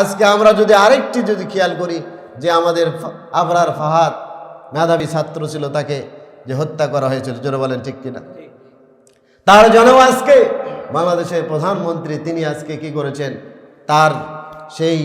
আজকে আমরা যদি আরেকটি যদি খেয়াল করি যে আমাদের আবরার ফাহাদ, মেধাবী ছাত্র ছিল তাকে যে হত্যা করা হয়েছিল, জোরে বলেন ঠিক কিনা? তার জন্য আজকে বাংলাদেশের প্রধানমন্ত্রী, তিনি আজকে কি করেছেন? তার সেই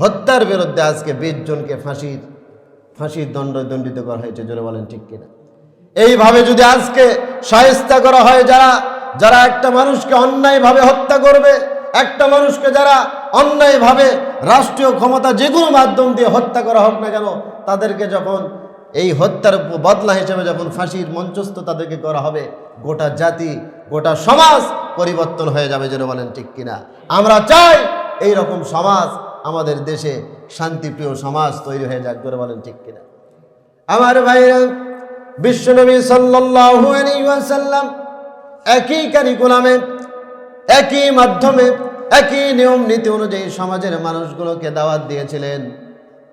হত্যার বিরুদ্ধে আজকে বিশ জনকে ফাঁসির ফাঁসির দণ্ড দণ্ডিত করা হয়েছে, জোরে বলেন ঠিক কিনা? এইভাবে যদি আজকে সহায়তা করা হয়, যারা যারা একটা মানুষকে অন্যায়ভাবে হত্যা করবে একটা মানুষকে যারা অন্যায়ভাবে রাষ্ট্রীয় ক্ষমতা যে কোনো মাধ্যম দিয়ে হত্যা করা হোক না কেন, তাদেরকে যখন এই হত্যার বদলা হিসেবে যখন ফাঁসির মঞ্চস্থ তাদেরকে করা হবে, গোটা জাতি, গোটা সমাজ পরিবর্তন হয়ে যাবে যেন বলেন ঠিক কিনা। আমরা চাই এই রকম সমাজ আমাদের দেশে শান্তিপ্রিয় সমাজ তৈরি হয়ে যাক করে বলেন ঠিক কিনা। আমার ভাইরা, বিশ্বনবী ওয়াসাল্লাম একই কারিকুলামে একই মাধ্যমে, একই নিয়ম নীতি অনুযায়ী সমাজের মানুষগুলোকে দাওয়াত দিয়েছিলেন।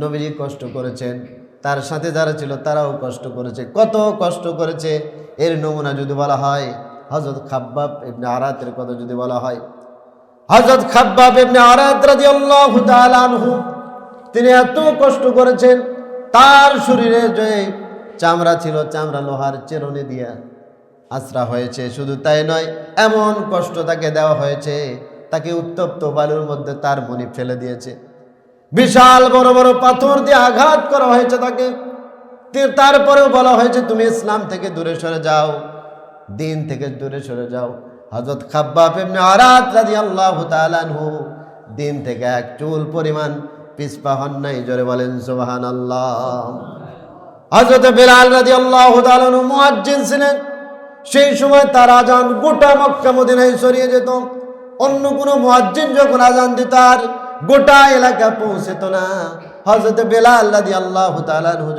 নবীজি কষ্ট করেছেন, তার সাথে যারা ছিল তারাও কষ্ট করেছে। কত কষ্ট করেছে, এর নমুনা যদি বলা হয় হজরত খাব্বাব ইবনে আরাতের কথা যদি বলা হয়। হজরত খাব্বাব ইবনে আরাত তিনি এত কষ্ট করেছেন, তার শরীরে যে চামড়া ছিল, চামড়া লোহার চেরনে দিয়া আশ্রা হয়েছে, শুধু তাই নয়, এমন কষ্ট তাকে দেওয়া হয়েছে, তাকে উত্তপ্ত বালুর মধ্যে তার মনি ফেলে দিয়েছে। বিশাল বড় বড় পাথর দিয়ে আঘাত করা হয়েছে তাকে। তারপরেও বলা হয়েছে, তুমি ইসলাম থেকে দূরে সরে যাও, দিন থেকে দূরে সরে যাও। হজরত খাব্বাব দিন থেকে এক চুল পরিমাণ পিসপা হন নাই, জোরে বলেন সুবাহান আল্লাহ হজরত বেলাল রাজি আল্লাহ ছিলেন। সেই সময় তার আজান গোটা মক্কা মদিনায় ছড়িয়ে যেত। অন্য কোনো মুয়াজ্জিন যখন আজান দিত, আর গোটা এলাকা পৌঁছেত না। হজরত আল্লাহ রাজি আল্লাহ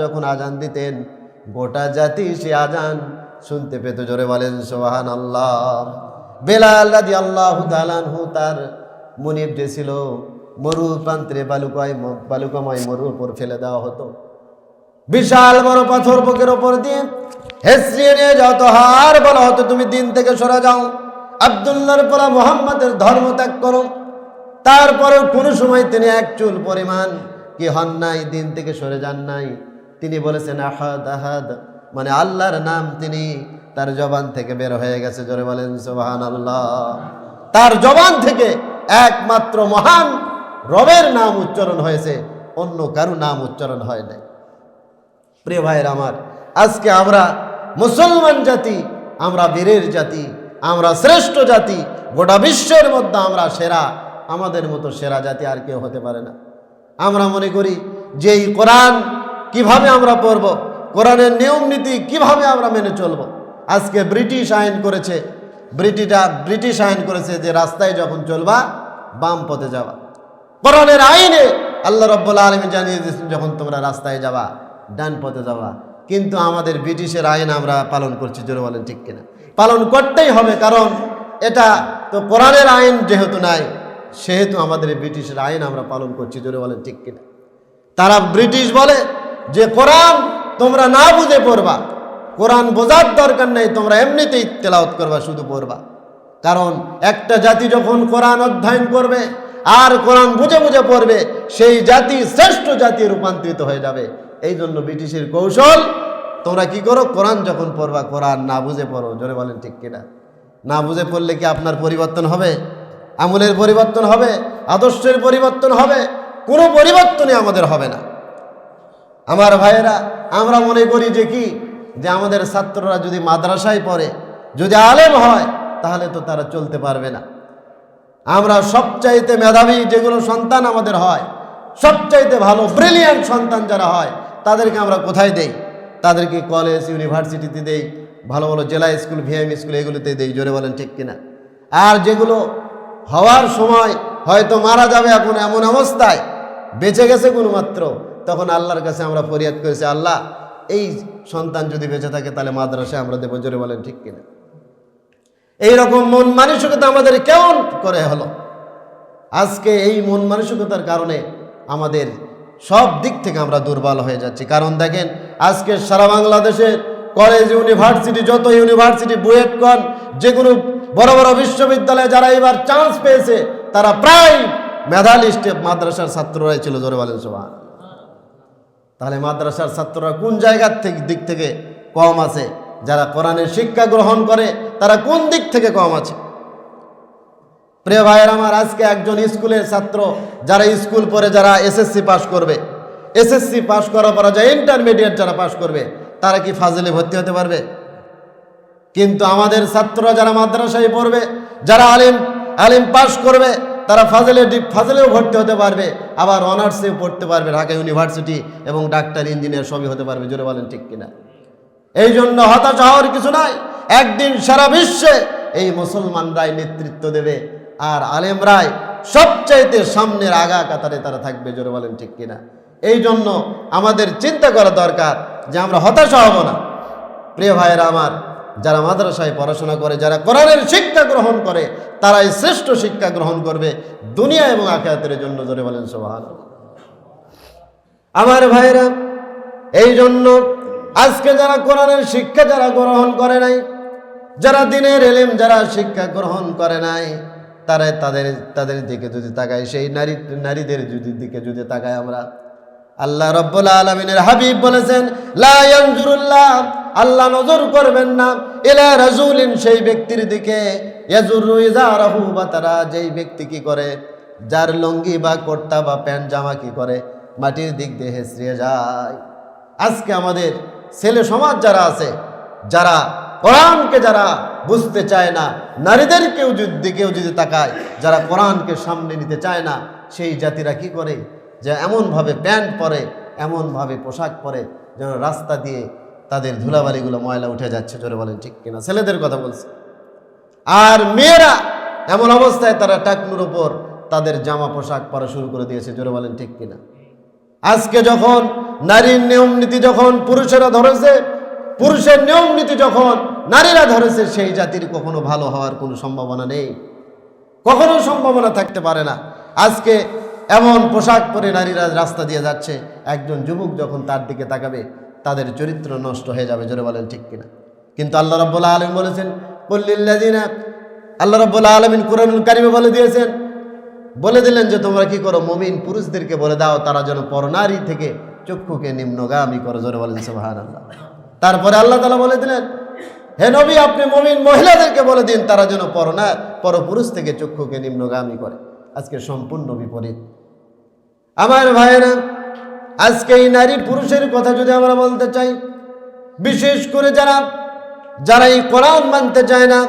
যখন আজান দিতেন, গোটা জাতি সে আজান শুনতে পেত। জোরে বলেন সোহান আল্লাহ বেলাল রাজি আল্লাহ তালানহু তার মনিব যে ছিল মরু প্রান্তে বালুকায় বালুকাময় মরুর উপর ফেলে দেওয়া হতো। বিশাল বড় পাথর বুকের ওপর দিয়ে হেসরিয়ে নিয়ে যাও তো হার বলা হতো, তুমি দিন থেকে সরে যাও। আবদুল্লাহর পরা মোহাম্মদের ধর্ম ত্যাগ করো। তারপরেও কোনো সময় তিনি এক চুল পরিমাণ কি হন নাই, দিন থেকে সরে যান নাই। তিনি বলেছেন, আহাদ আহাদ। মানে আল্লাহর নাম তিনি তার জবান থেকে বের হয়ে গেছে, জোরে বলেন সোহান আল্লাহ তার জবান থেকে একমাত্র মহান রবের নাম উচ্চারণ হয়েছে, অন্য কারও নাম উচ্চারণ হয় নাই। প্রিয় ভাইয়ের আমার, আজকে আমরা মুসলমান জাতি, আমরা বীরের জাতি, আমরা শ্রেষ্ঠ জাতি, গোটা বিশ্বের মধ্যে আমরা সেরা, আমাদের মতো সেরা জাতি আর কেউ হতে পারে না। আমরা মনে করি যে এই কোরআন কীভাবে আমরা পড়ব, কোরআনের নিয়ম নীতি কীভাবে আমরা মেনে চলব। আজকে ব্রিটিশ আইন করেছে, ব্রিটিটা, ব্রিটিশ আইন করেছে যে রাস্তায় যখন চলবা, বাম পথে যাওয়া কোরআনের আইনে আল্লাহ রব্বুল আলমী জানিয়ে দিয়েছেন, যখন তোমরা রাস্তায় যাবা ডান পথে যাবা কিন্তু আমাদের ব্রিটিশের আইন আমরা পালন করছি, জোরে বলেন ঠিক কিনা। পালন করতেই হবে, কারণ এটা তো কোরআনের আইন যেহেতু নাই, সেহেতু আমাদের ব্রিটিশের আইন আমরা পালন করছি, জোরে বলেন ঠিক কিনা। তারা ব্রিটিশ বলে যে, কোরআন তোমরা না বুঝে পড়বা। কোরআন বোঝার দরকার নেই, তোমরা এমনিতেই তেলাওত করবা, শুধু পড়বা। কারণ একটা জাতি যখন কোরআন অধ্যয়ন করবে, আর কোরআন বুঝে বুঝে পড়বে, সেই জাতি শ্রেষ্ঠ জাতি রূপান্তরিত হয়ে যাবে। এই জন্য ব্রিটিশের কৌশল, তোমরা কি করো? কোরআন যখন পড়বা, কোরআন না বুঝে পড়ো। জোরে বলেন ঠিক কিনা? না বুঝে পড়লে কি আপনার পরিবর্তন হবে? আমলের পরিবর্তন হবে? আদর্শের পরিবর্তন হবে? কোনো পরিবর্তনই আমাদের হবে না। আমার ভাইয়েরা, আমরা মনে করি যে কি? যে আমাদের ছাত্ররা যদি মাদ্রাসায় পড়ে, যদি আলেম হয়, তাহলে তো তারা চলতে পারবে না। আমরা সবচাইতে মেধাবী যেগুলো সন্তান আমাদের হয়, সবচাইতে ভালো, ব্রিলিয়ান্ট সন্তান যারা হয় তাদেরকে আমরা কোথায় দেই? তাদেরকে কলেজ ইউনিভার্সিটিতে দেই, ভালো ভালো জেলা স্কুল ভিএম স্কুল এগুলোতে দেই, জোরে বলেন ঠিক কিনা? আর যেগুলো হওয়ার সময় হয়তো মারা যাবে এখন এমন অবস্থায়, বেঁচে গেছে কোনো মাত্র তখন আল্লাহর কাছে আমরা ফরিয়াদ করেছি, আল্লাহ, এই সন্তান যদি বেঁচে থাকে তাহলে মাদ্রাসায় আমরা দেবো, জোরে বলেন ঠিক কিনা? এইরকম মন মানসিকতা আমাদের কেমন করে হলো? আজকে এই মন মানসিকতার কারণে আমাদের সব দিক থেকে আমরা দুর্বল হয়ে যাচ্ছি। কারণ দেখেন, আজকে সারা বাংলাদেশের কলেজ ইউনিভার্সিটি যত ইউনিভার্সিটি বুয়েট কন যেগুলো বড় বড় বিশ্ববিদ্যালয়ে যারা এবার চান্স পেয়েছে, তারা প্রায় মেধা লিস্টে মাদ্রাসার ছাত্ররাই ছিল জোরে বলেন তাহলে মাদ্রাসার ছাত্ররা কোন জায়গার থেকে দিক থেকে কম আছে? যারা কোরআনের শিক্ষা গ্রহণ করে, তারা কোন দিক থেকে কম আছে? প্রিয় ভাইয়ের আমার, আজকে একজন স্কুলের ছাত্র, যারা স্কুল পড়ে যারা এসএসসি পাশ করবে, এসএসসি পাশ করার পর যা ইন্টারমিডিয়েট যারা পাশ করবে, তারা কি ফাজিলে ভর্তি হতে পারবে? কিন্তু আমাদের ছাত্ররা যারা মাদ্রাসায় পড়বে, যারা আলিম আলিম পাশ করবে, তারা ফাজলে ফাজলেও ভর্তি হতে পারবে, আবার অনার্সেও পড়তে পারবে, ঢাকা ইউনিভার্সিটি এবং ডাক্তার, ইঞ্জিনিয়ার সবই হতে পারবে, জোরে বলেন ঠিক কিনা? এই জন্য হতাশ হওয়ার কিছু নাই, একদিন সারা বিশ্বে এই মুসলমানরাই নেতৃত্ব দেবে। আর আলেমরাই সবচাইতে সামনের আগা কাতারে তারা থাকবে, জোরে বলেন ঠিক কিনা? এই জন্য আমাদের চিন্তা করা দরকার যে আমরা হতাশা হব না। প্রিয় ভাইয়েরা আমার, যারা মাদ্রাসায় পড়াশোনা করে, যারা কোরআনের শিক্ষা গ্রহণ করে, তারাই শ্রেষ্ঠ শিক্ষা গ্রহণ করবে দুনিয়া এবং আখিরাতের জন্য, জোরে বলেন সোহান আমার ভাইরা এই জন্য আজকে যারা কোরআনের শিক্ষা যারা গ্রহণ করে নাই, যারা দিনের এলেম, যারা শিক্ষা গ্রহণ করে নাই তারা তাদের তাদের দিকে যদি তাকায়, সেই নারী, নারীদের যদি দিকে যদি তাকায় আমরা। আল্লাহ রব্বুল আলমিনের হাবিব বলেছেন, লা ইয়ানজুরুল্লাহ, আল্লাহ নজর করবেন না। এলা রাজুলিন, সেই ব্যক্তির দিকে। তারা যেই ব্যক্তি কি করে? যার লঙ্গি বা কর্তা বা প্যান্ট জামা কি করে? মাটির দিক দিয়ে হেসড়িয়ে যায়। আজকে আমাদের ছেলে সমাজ যারা আছে যারা কোরআনকে যারা বুঝতে চায় না, নারীদেরকেও যদি দিকেও যদি তাকায়, যারা কোরআনকে সামনে নিতে চায় না, সেই জাতিরা কি করে? যে এমনভাবে প্যান্ট পরে, এমনভাবে পোশাক পরে, যেন রাস্তা দিয়ে তাদের ধুলাবালিগুলো ময়লা উঠে যাচ্ছে, জোরে বলেন ঠিক কিনা? ছেলেদের কথা বলছে। আর মেয়েরা এমন অবস্থায় তারা টাকনুর ওপর তাদের জামা পোশাক পরা শুরু করে দিয়েছে, জোরে বলেন ঠিক কিনা? আজকে যখন নারীর নিয়ম নীতি যখন পুরুষেরা ধরেছে পুরুষের নিয়ম নীতি যখন নারীরা ধরেছে, সেই জাতির কখনো ভালো হওয়ার কোনো সম্ভাবনা নেই। কখনো সম্ভাবনা থাকতে পারে না। আজকে এমন পোশাক পরে নারীরা রাস্তা দিয়ে যাচ্ছে, একজন যুবক যখন তার দিকে তাকাবে, তাদের চরিত্র নষ্ট হয়ে যাবে, জোরে বলেন ঠিক কিনা। কিন্তু আল্লাহ রব্বুল্লাহ আলম বলেছেন কল্লিল্লাদিনা আল্লাহ রব্বুল্লাহ আলমিন কোরআনুল কারিমে বলে দিয়েছেন, বলে দিলেন যে, তোমরা কি করো, মমিন পুরুষদেরকে বলে দাও, তারা যেন পরনারী থেকে চক্ষুকে নিম্নগামী করো। জোরে বলেন সুবাহান আল্লাহ তারপরে আল্লাহ তালা বলে দিলেন, হে নবী, আপনি মমিন মহিলাদেরকে বলে দিন, তারা যেন পর পরনা পরপুরুষ থেকে চক্ষুকে নিম্নগামী করে। আজকে সম্পূর্ণ বিপরীত। আমার ভাইয়েরা, আজকে এই নারী পুরুষের কথা যদি আমরা বলতে চাই, বিশেষ করে যারা যারা এই কোরআন মানতে চায় না,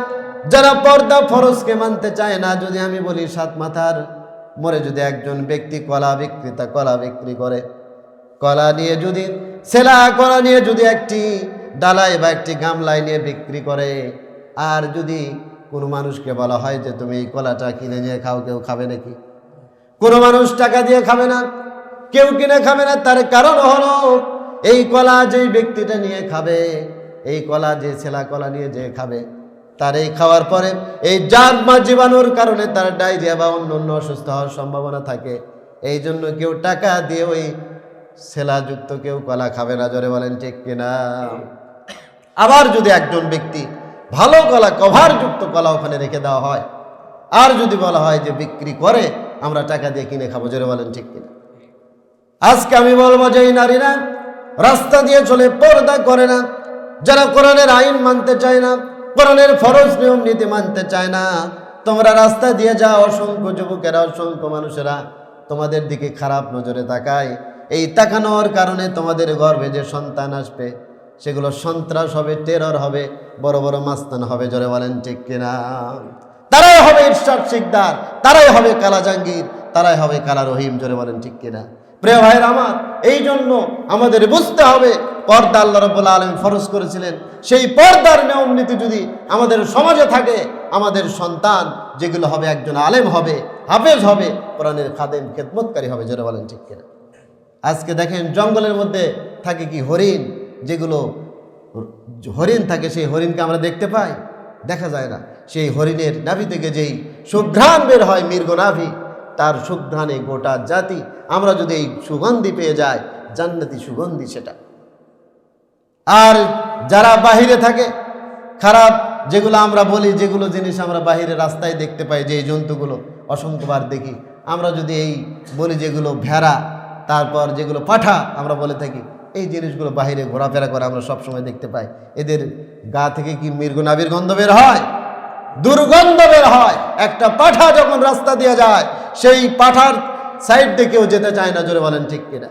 যারা পর্দা ফরজকে মানতে চায় না, যদি আমি বলি সাত মাথার মরে যদি একজন ব্যক্তি কলা বিক্রেতা, কলা বিক্রি করে কলা নিয়ে যদি সেলা কলা নিয়ে যদি একটি ডালায় বা একটি গামলায় নিয়ে বিক্রি করে, আর যদি কোনো মানুষকে বলা হয় যে তুমি এই কলাটা কিনে নিয়ে খাও, কেউ খাবে নাকি? কোনো মানুষ টাকা দিয়ে খাবে না, কেউ কিনে খাবে না, তার কারণ হলো এই কলা যেই ব্যক্তিটা নিয়ে খাবে, এই কলা যে ছেলা কলা নিয়ে যে খাবে, তার এই খাওয়ার পরে এই জাত বা জীবাণুর কারণে তার ডায়রিয়া বা অন্য অন্য অসুস্থ হওয়ার সম্ভাবনা থাকে। এই জন্য কেউ টাকা দিয়ে ওই ছেলাযুক্ত কেউ কলা খাবে না জোরে বলেন ঠিক কিনা? আবার যদি একজন ব্যক্তি ভালো কলা কভারযুক্ত কলা ওখানে রেখে দেওয়া হয় আর যদি বলা হয় যে বিক্রি করে আমরা টাকা দিয়ে কিনে খাব জোরে বলেন ঠিক কিনা? আজকে আমি বলব যে এই নারীরা রাস্তা দিয়ে চলে পর্দা করে না যারা কোরআনের আইন মানতে চায় না কোরআনের ফরজ নিয়ম নীতি মানতে চায় না তোমরা রাস্তা দিয়ে যাও অসংখ্য যুবকেরা অসংখ্য মানুষেরা তোমাদের দিকে খারাপ নজরে তাকায় এই তাকানোর কারণে তোমাদের গর্ভে যে সন্তান আসবে, সেগুলো সন্ত্রাস হবে টেরর হবে, বড় বড় মাস্তান হবে, জোরে বলেন ঠিক কিনা? তারাই হবে ইরশাদ শিকদার, তারাই হবে কালা জাঙ্গির তারাই হবে কালা রহিম, জোরে বলেন ঠিক কিনা? প্রিয় ভাইয়ের আমার এই জন্য আমাদের বুঝতে হবে, পর্দা আল্লাহ রব্বুল্লা আলম ফরজ করেছিলেন। সেই পর্দার নিয়ম নীতি যদি আমাদের সমাজে থাকে, আমাদের সন্তান, যেগুলো হবে একজন আলেম হবে, হাফেজ হবে, কোরআনের খাদেম খেদমতকারী হবে, জোরে বলেন ঠিক কিনা? আজকে দেখেন জঙ্গলের মধ্যে থাকে কি হরিণ, যেগুলো হরিণ থাকে, সেই হরিণকে আমরা দেখতে পাই। দেখা যায় না। সেই হরিণের নাভি থেকে যেই সুঘ্রাণ বের হয় মৃগ নাভি, তার সুঘ্রাণে গোটা জাতি, আমরা যদি এই সুগন্ধি পেয়ে যাই, জান্নাতি সুগন্ধি সেটা। আর যারা বাহিরে থাকে, খারাপ, যেগুলো আমরা বলি, যেগুলো জিনিস আমরা বাহিরে রাস্তায় দেখতে পাই যে এই জন্তুগুলো, অসংখ্যবার দেখি। আমরা যদি এই বলি যেগুলো ভেড়া তারপর যেগুলো পাঠা আমরা বলে থাকি, এই জিনিসগুলো বাইরে ঘোরাফেরা করে আমরা সবসময় দেখতে পাই। এদের গা থেকে কি মৃগ নাবির গন্ধ বের হয়? দুর্গন্ধ বের হয়। একটা পাঠা যখন রাস্তা দিয়ে যায়, সেই পাঠার সাইড দিয়ে কেউ যেতে চায় না, জোরে বলেন ঠিক কিনা?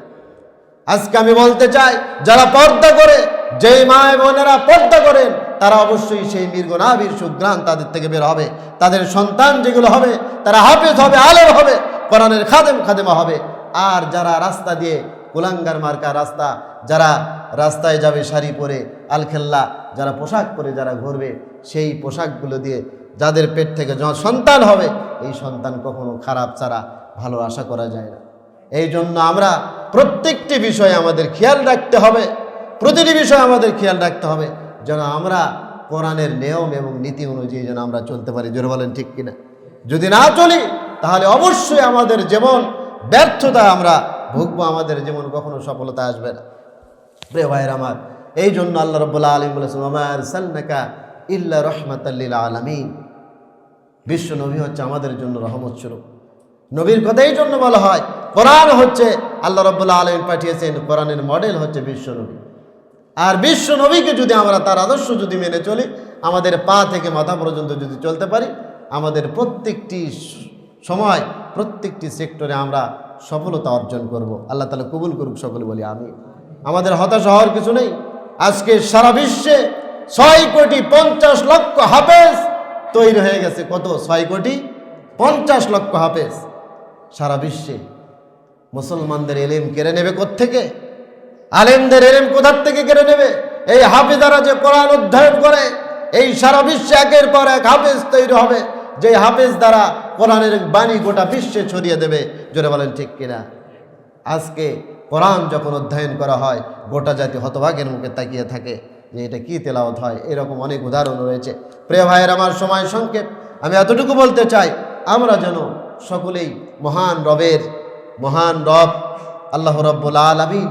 আজকে আমি বলতে চাই, যারা পর্দা করে, যেই মায় বোনেরা পর্দা করেন, তারা অবশ্যই সেই মীরগনাবির সুগ্রাণ তাদের থেকে বের হবে। তাদের সন্তান যেগুলো হবে, তারা হাফেজ হবে, আলেম হবে, কোরআনের খাদেম খাদেমা হবে। আর যারা রাস্তা দিয়ে কুলাঙ্গার মার্কা রাস্তা, যারা রাস্তায় যাবে শাড়ি পরে, আলখেল্লা, যারা পোশাক পরে যারা ঘুরবে, সেই পোশাকগুলো দিয়ে যাদের পেট থেকে সন্তান হবে, এই সন্তান কখনো খারাপ ছাড়া ভালো আশা করা যায় না। এই জন্য আমরা প্রত্যেকটি বিষয়ে আমাদের খেয়াল রাখতে হবে, প্রতিটি বিষয়ে আমাদের খেয়াল রাখতে হবে, যেন আমরা কোরআনের নিয়ম এবং নীতি অনুযায়ী যেন আমরা চলতে পারি। জোর বলেন ঠিক কিনা? যদি না চলি, তাহলে অবশ্যই আমাদের যেমন ব্যর্থতা আমরা ভুগবো, আমাদের যেমন কখনো সফলতা আসবে না। প্রিয় ভাইয়ের আমার এই জন্য আল্লাহ রব্বুল্লাহ আলম বলেছেন আমার সাল্লাকা ইল্লা রহমাতাল্লিল আলমিন। বিশ্ব নবী হচ্ছে আমাদের জন্য রহমত স্বরূপ। নবীর কথা এই জন্য বলা হয়, কোরআন হচ্ছে আল্লাহ রব্বুল্লাহ আলমিন পাঠিয়েছেন, কোরআনের মডেল হচ্ছে বিশ্ব নবী। আর বিশ্ব নবীকে যদি আমরা তার আদর্শ যদি মেনে চলি, আমাদের পা থেকে মাথা পর্যন্ত যদি চলতে পারি, আমাদের প্রত্যেকটি সময় প্রত্যেকটি সেক্টরে আমরা সফলতা অর্জন করব। আল্লাহ তালা কবুল করুক সকলে বলি আমি আমাদের হতাশা হওয়ার কিছু নেই। আজকে সারা বিশ্বে ছয় কোটি পঞ্চাশ লক্ষ হাফেজ তৈরি হয়ে গেছে। কত? ছয় কোটি পঞ্চাশ লক্ষ হাফেজ। সারা বিশ্বে মুসলমানদের এলেম কেড়ে নেবে থেকে আলেমদের এলেম কোথার থেকে কেড়ে নেবে? এই হাফিজারা যে কোরআন অধ্যয়ন করে, এই সারা বিশ্বে একের পর এক হাফেজ তৈরি হবে। যে হাফেজ দ্বারা কোরআনের বাণী গোটা বিশ্বে ছড়িয়ে দেবে, জোরে বলেন ঠিক কিনা? আজকে কোরআন যখন অধ্যয়ন করা হয়, গোটা জাতি হতভাগের মুখে তাকিয়ে থাকে যে এটা কি তেলাওত হয়, এরকম অনেক উদাহরণ রয়েছে। প্রিয় ভাইয়ের, আমার সময় সংক্ষেপ। আমি এতটুকু বলতে চাই, আমরা যেন সকলেই মহান রবের, মহান রব, আল্লাহ রব্বুল আলমী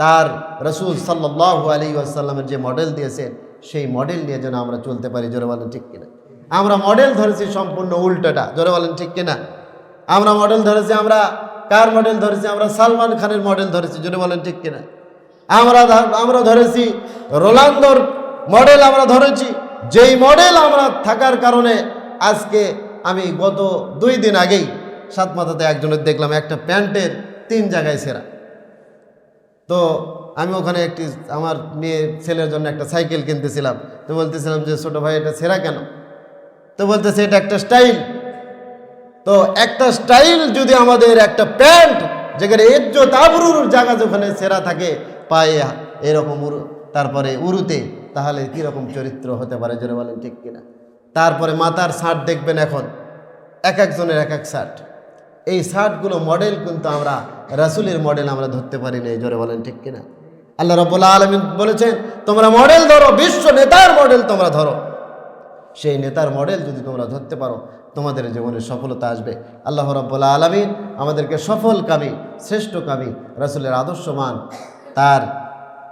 তার রসুল সাল্লাহ আলী আসাল্লামের যে মডেল দিয়েছেন, সেই মডেল নিয়ে যেন আমরা চলতে পারি, জোরে বলেন ঠিক কিনা? আমরা মডেল ধরেছি সম্পূর্ণ উল্টোটা। জোরে বলেন ঠিক কিনা? আমরা মডেল ধরেছি, আমরা কার মডেল ধরেছি? আমরা সালমান খানের মডেল ধরেছি, জোরে বলেন ঠিক কিনা? আমরা আমরা ধরেছি রোলান্দোর মডেল আমরা ধরেছি। যেই মডেল আমরা থাকার কারণে আজকে আমি গত দুই দিন আগেই সাত মাথাতে একজনের দেখলাম, একটা প্যান্টের তিন জায়গায় সেরা। তো আমি ওখানে একটি, আমার মেয়ে ছেলের জন্য একটা সাইকেল কিনতেছিলাম। তো বলতেছিলাম যে, ছোটো ভাই, এটা সেরা কেন? তো বলতেছে, এটা একটা স্টাইল তো একটা স্টাইল যদি আমাদের একটা প্যান্ট, যেখানে ইজ্জত আবরুর জায়গা যেখানে সেরা থাকে, পায়ে এরকম উরু, তারপরে উরুতে, তাহলে কীরকম চরিত্র হতে পারে, জোরে বলেন ঠিক কিনা? তারপরে মাথার শার্ট দেখবেন এখন, এক একজনের এক এক শার্ট এই শার্টগুলো মডেল কিন্তু আমরা, রাসুলের মডেল আমরা ধরতে পারি না এই জোরে বলেন ঠিক কিনা? আল্লাহ রব্বুল্লাহ আলমিন বলেছেন, তোমরা মডেল ধরো, বিশ্ব নেতার মডেল তোমরা ধরো। সেই নেতার মডেল যদি তোমরা ধরতে পারো, তোমাদের জীবনে সফলতা আসবে। আল্লাহ রব্বুল্লাহ আলমিন আমাদেরকে সফল কামি, শ্রেষ্ঠ কামি, রাসুলের আদর্শমান তার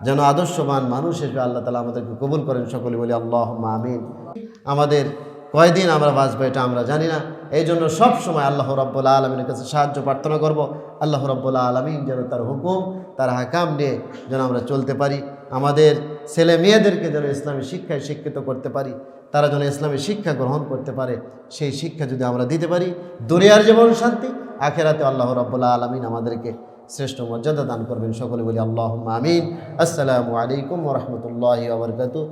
যেন আদর্শবান মানুষ হিসেবে আল্লাহ তালা আমাদেরকে কবুল করেন সকলে বলি আল্লাহ আমিন। আমাদের কয়দিন আমরা বাঁচবো এটা আমরা জানি না। এই জন্য সবসময় আল্লাহ রব্বুল্লাহ আলমিনের কাছে সাহায্য, প্রার্থনা করব, আল্লাহ রব্বুল্লাহ আলমিন যেন তার হুকুম, তার হাকাম নিয়ে যেন আমরা চলতে পারি। আমাদের ছেলে মেয়েদেরকে যেন ইসলামী শিক্ষায় শিক্ষিত করতে পারি। তারা যেন ইসলামের শিক্ষা গ্রহণ করতে পারে, সেই শিক্ষা যদি আমরা দিতে পারি, দুনিয়ার যেমন শান্তি, আখেরাতে আল্লাহ রব্বুল্লাহ আলমিন আমাদেরকে শ্রেষ্ঠ মর্যাদা দান করবেন। সকলে বলি আল্লাহ আমিন। আসসালামু আলাইকুম রহমতুল্লাহ